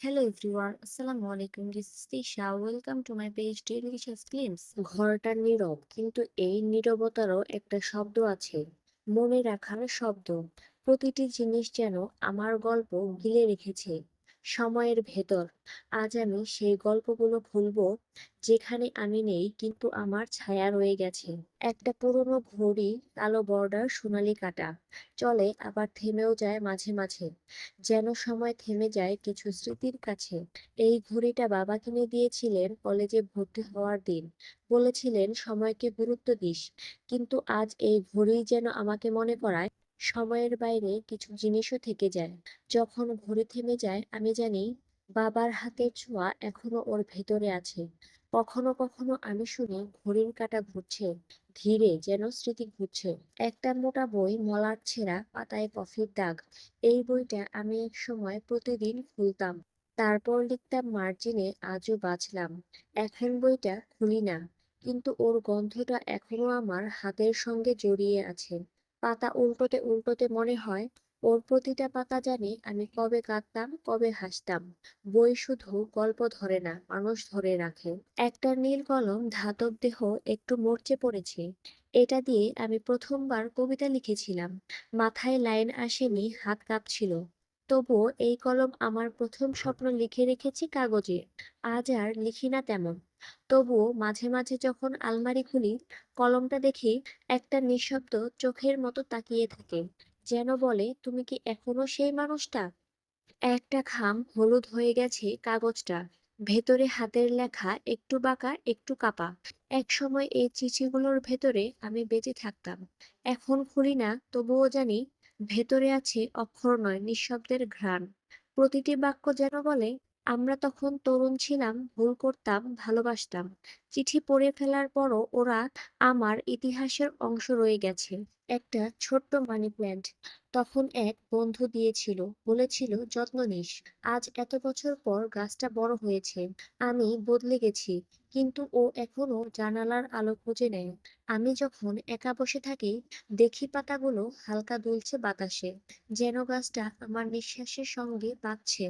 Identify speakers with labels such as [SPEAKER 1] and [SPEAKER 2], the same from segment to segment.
[SPEAKER 1] Hello everyone, Assalamu alaikum. This is Tisha. Welcome to my page Delicious Films. ঘরটা নীরব কিন্তু এই নীরবতারও একটা শব্দ আছে মনে রাখার শব্দ প্রতিটি জিনিস যেন আমার গল্প গিলে রেখেছে সময়ের ভেতর। আজ আমি সেই গল্পগুলো খুলবো যেখানে আমি নেই, কিন্তু আমার ছায়া রয়ে গেছে। একটা পুরনো ঘড়ি, কালো বর্ডার, সোনালি কাঁটা। চলে, আবার থেমেও যায় মাঝে মাঝে। যেন সময় থেমে যায় কিছু স্মৃতির কাছে। এই ঘড়িটা বাবা কিনে দিয়েছিলেন কলেজে ভর্তি হওয়ার দিন। বলেছিলেন, সময়কে গুরুত্ব দিস। কিন্তু আজ এই ঘড়ি যেন আমাকে মনে করায় সময়ের বাইরে কিছু জিনিসও থেকে যায়। যখন ঘড়ি থেমে যায়, আমি জানি বাবার হাতের ছোঁয়া এখনও ওর ভেতরে আছে। কখনো কখনো আমি শুনি ঘড়ির কাঁটা ঘুরছে, ধীরে যেন স্মৃতি ঘুরছে। একটা মোটা বই মলার ছেঁড়া পাতায় কফির দাগ। এই বইটা আমি এক সময় প্রতিদিন খুলতাম। তারপর লিখতাম, মার্জিনে আজও বাঁচলাম। এখন বইটা খুলি না। কিন্তু ওর গন্ধটা এখনও আমার হাতের সঙ্গে জড়িয়ে আছে। পাতা উল্টোতে উল্টোতে মনে হয়, ওর প্রতিটা পাতা জানি আমি কবে কাঁদতাম কবে হাসতাম। বই শুধু গল্প ধরে না, মানুষ ধরে রাখে। একটা নীল কলম ধাতব দেহ একটু মরচে পড়েছে। এটা দিয়ে আমি প্রথমবার কবিতা লিখেছিলাম। মাথায় লাইন আসেনি, হাত কাঁপছিল। তবুও এই কলম আমার প্রথম স্বপ্ন লিখে রেখেছি কাগজে। আজ আর লিখি না তেমন। তবুও মাঝে মাঝে যখন আলমারি খুলি, কলমটা দেখি একটা নিঃশব্দ চোখের মতো তাকিয়ে থাকে, যেন বলে, তুমি কি এখনও সেই মানুষটা? একটা খাম হলুদ হয়ে গেছে কাগজটা, ভেতরে হাতের লেখা একটু বাঁকা, একটু কাপা। এক সময় এই চিঠিগুলোর ভেতরে আমি বেঁচে থাকতাম। এখন খুলি না, তবুও জানি ভেতরে আছে অক্ষর নয়, নিঃশব্দের ঘ্রাণ। প্রতিটি বাক্য যেন বলে আমরা তখন তরুণ ছিলাম, ভুল করতাম, ভালোবাসতাম। চিঠি পড়ে ফেলার পরও ওরা আমার ইতিহাসের অংশ রয়ে গেছে। একটা ছোট্ট মানি প্ল্যান্ট তখন এক বন্ধু দিয়েছিল, বলেছিল, যত্ন নিস। আজ এত বছর পর গাছটা বড় হয়েছে। আমি বদলে গেছি। কিন্তু ও এখনও জানালার আলো খুঁজে নেয়। আমি যখন একা বসে থাকি, দেখি পাতাগুলো হালকা দুলছে বাতাসে। যেন গাছটা আমার নিঃশ্বাসের সঙ্গে বাঁচছে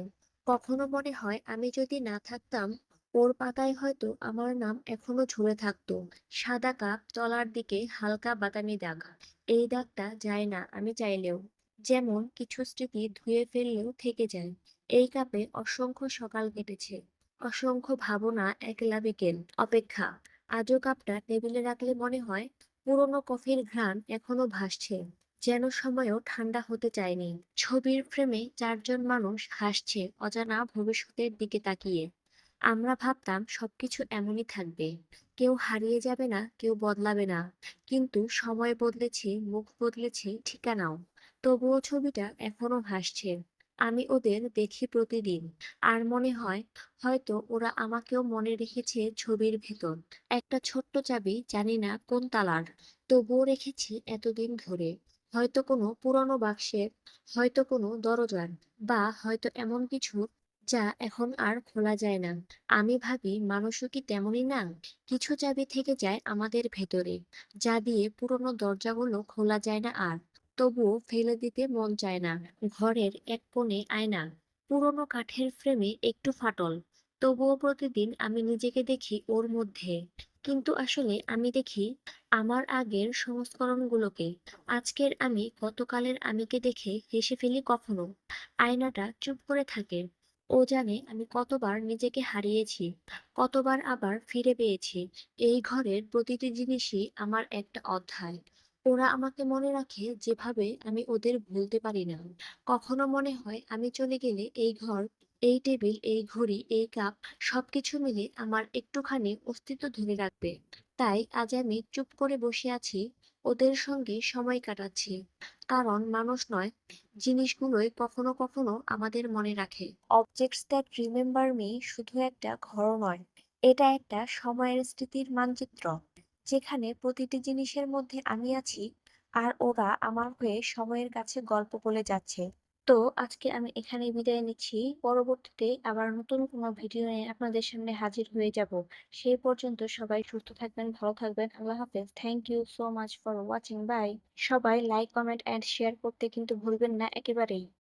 [SPEAKER 1] কখনো মনে হয় আমি যদি না থাকতাম, ওর পাতায় হয়তো আমার নাম এখনও ঝুলে থাকতো। সাদা কাপ তলার দিকে হালকা বাদামি দাগ। এই দাগটা যায় না আমি চাইলেও। যেমন কিছু স্মৃতি ধুয়ে ফেললেও থেকে যায়। এই কাপে অসংখ্য সকাল কেটেছে। অসংখ্য ভাবনা একলা বিকেল। অপেক্ষা। আজও কাপটা টেবিলে রাখলে মনে হয় পুরনো কফির ঘ্রাণ এখনও ভাসছে। যেন সময়ও ঠান্ডা হতে চায়নি। ছবির ফ্রেমে চারজন মানুষ হাসছে অজানা ভবিষ্যতের দিকে তাকিয়ে। আমরা ভাবতাম সবকিছু এমনই থাকবে। কেউ হারিয়ে যাবে না, কেউ বদলাবে না। কিন্তু সময় বদলেছে, মুখ বদলেছে ঠিকানাও। তবুও ছবিটা এখনও ভাসছে আমি ওদের দেখি প্রতিদিন। আর মনে হয়, হয়তো ওরা আমাকেও মনে রেখেছে ছবির ভেতর। একটা ছোট্ট চাবি, জানি না কোন তালার। তবুও রেখেছি এতদিন ধরে। হয়তো কোনো পুরনো বাক্সের হয়তো কোনো দরজার, বা হয়তো এমন কিছু যা এখন আর খোলা যায় না। আমি ভাবি, মানুষও কি তেমনই না? কিছু চাবি থেকে যায় আমাদের ভেতরে। যা দিয়ে পুরনো দরজাগুলো খোলা যায় না আর, তবুও ফেলে দিতে মন চায় না। ঘরের এক কোণে আয়না, পুরনো কাঠের ফ্রেমে একটু ফাটল। তবুও প্রতিদিন আমি নিজেকে দেখি ওর মধ্যে। কিন্তু আসলে আমি দেখি আমার আগের সংস্করণগুলোকে। আজকের আমি গতকালের আমিকে দেখে হেসে ফেলি কখনো। আয়নাটা চুপ করে থাকে। ও জানে আমি কতবার নিজেকে হারিয়েছি, কতবার আবার ফিরে পেয়েছি। এই ঘরের প্রতিটি জিনিসই আমার একটা অধ্যায়। ওরা আমাকে মনে রাখে যেভাবে আমি ওদের ভুলতে পারি না। কখনো মনে হয় আমি চলে গেলে এই ঘর এই টেবিল, এই ঘড়ি, এই কাপ সবকিছু মিলে আমার একটুখানি অস্তিত্ব ধরে রাখবে। তাই আজ আমি চুপ করে বসে আছি, ওদের সঙ্গে সময় কাটাচ্ছি। কারণ মানুষ নয়, জিনিসগুলোই কখনো কখনো আমাদের মনে রাখে। অবজেক্টস দ্যাট রিমেম্বার মি শুধু একটা ঘর নয়, এটা একটা সময়ের স্মৃতির মানচিত্র, যেখানে প্রতিটি জিনিসের মধ্যে আমি আছি আর ওরা আমার হয়ে সময়ের কাছে গল্প বলে যাচ্ছে। তো আজকে আমি এখানে বিদায় নিচ্ছি। পরবর্তীতে আবার নতুন কোনো ভিডিও নিয়ে আপনাদের সামনে হাজির হয়ে যাব। সেই পর্যন্ত সবাই সুস্থ থাকবেন, ভালো থাকবেন। আল্লাহ হাফেজ। Thank you so much for watching bye সবাই লাইক কমেন্ট অ্যান্ড শেয়ার করতে কিন্তু ভুলবেন না একেবারেই।